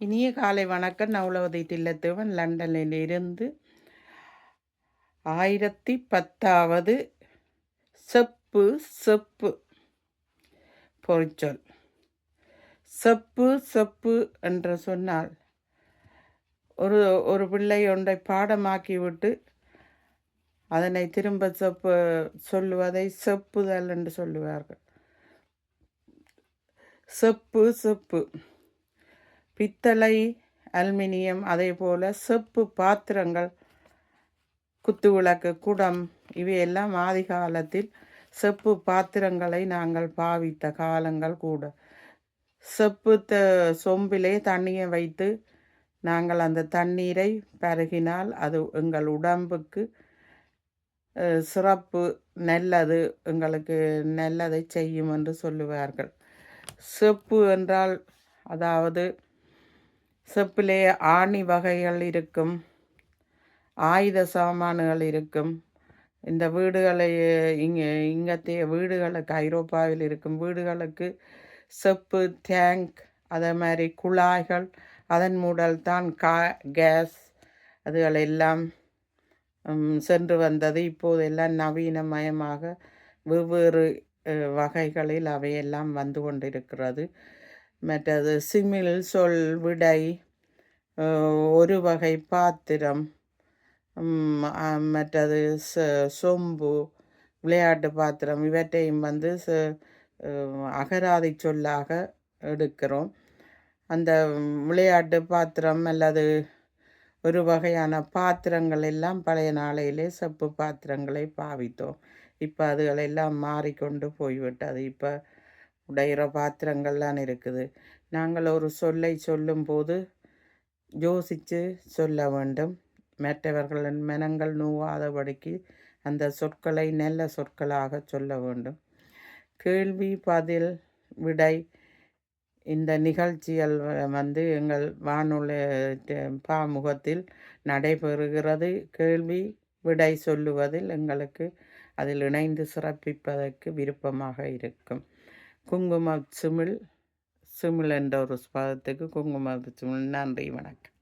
இனிய காலை வணக்கம். நவுலவதி தில்லத்தேவன் லண்டனில் இருந்து ஆயிரத்தி பத்தாவது செப்பு செப்பு பொறிச்சொல் செப்பு செப்பு என்று சொன்னால் ஒரு ஒரு பிள்ளை ஒன்றை பாடமாக்கி விட்டு அதனை திரும்ப செப்பு சொல்லுவதை செப்புதல் என்று சொல்லுவார்கள். செப்பு செப்பு. பித்தளை அலுமினியம் அதே போல் செப்பு பாத்திரங்கள் குத்துவிளக்கு குடம் இவையெல்லாம் ஆதி காலத்தில் செப்பு பாத்திரங்களை நாங்கள் பாவித்த காலங்கள் கூட. செப்பு த சொம்பிலே தண்ணியை வைத்து நாங்கள் அந்த தண்ணீரை பருகினால் அது எங்கள் உடம்புக்கு சிறப்பு நல்லது எங்களுக்கு நல்லதை செய்யும் என்று சொல்லுவார்கள். செப்பு என்றால் அதாவது செப்பிலே ஆணி வகைகள் இருக்கும் ஆயுத சாமான்கள் இருக்கும். இந்த வீடுகளை இங்கே இங்கத்தைய வீடுகளுக்கு ஐரோப்பாவில் இருக்கும் வீடுகளுக்கு செப்பு டேங்க் அதே மாதிரி குழாய்கள் அதன் மூடல் தான் கா கேஸ் அதுகளெல்லாம் சென்று வந்தது. இப்போதெல்லாம் நவீனமயமாக வெவ்வேறு வகைகளில் அவையெல்லாம் வந்து கொண்டிருக்கிறது. மற்றது சிமிழ் சொல் விடை ஒரு வகை பாத்திரம் மற்றது சொம்பு விளையாட்டு பாத்திரம் இவற்றையும் வந்து அகராதி சொல்லாக எடுக்கிறோம். அந்த விளையாட்டு பாத்திரம் அல்லது ஒரு வகையான பாத்திரங்கள் எல்லாம் பழைய நாளையிலே செப்பு பாத்திரங்களை பாவித்தோம். இப்போ அதுகளெல்லாம் மாறிக்கொண்டு போய்விட்டது. இப்போ உடையிற பாத்திரங்கள்லாம் இருக்குது. நாங்கள் ஒரு சொல்லை சொல்லும்போது யோசித்து சொல்ல வேண்டும். மற்றவர்களின் மனங்கள் நூவாதபடிக்கு அந்த சொற்களை நல்ல சொற்களாக சொல்ல வேண்டும். கேள்வி பதில் விடை இந்த நிகழ்ச்சிகள் வந்து எங்கள் வானொலி பாமுகத்தில் நடைபெறுகிறது. கேள்வி விடை சொல்லுவதில் எங்களுக்கு அதில் இணைந்து சிறப்பிப்பதற்கு விருப்பமாக இருக்கும். குங்கும சிமிழ் சிமிழ் என்ற ஒரு பதத்துக்கு குங்கும சிமிழ் நன்றி வணக்கம்.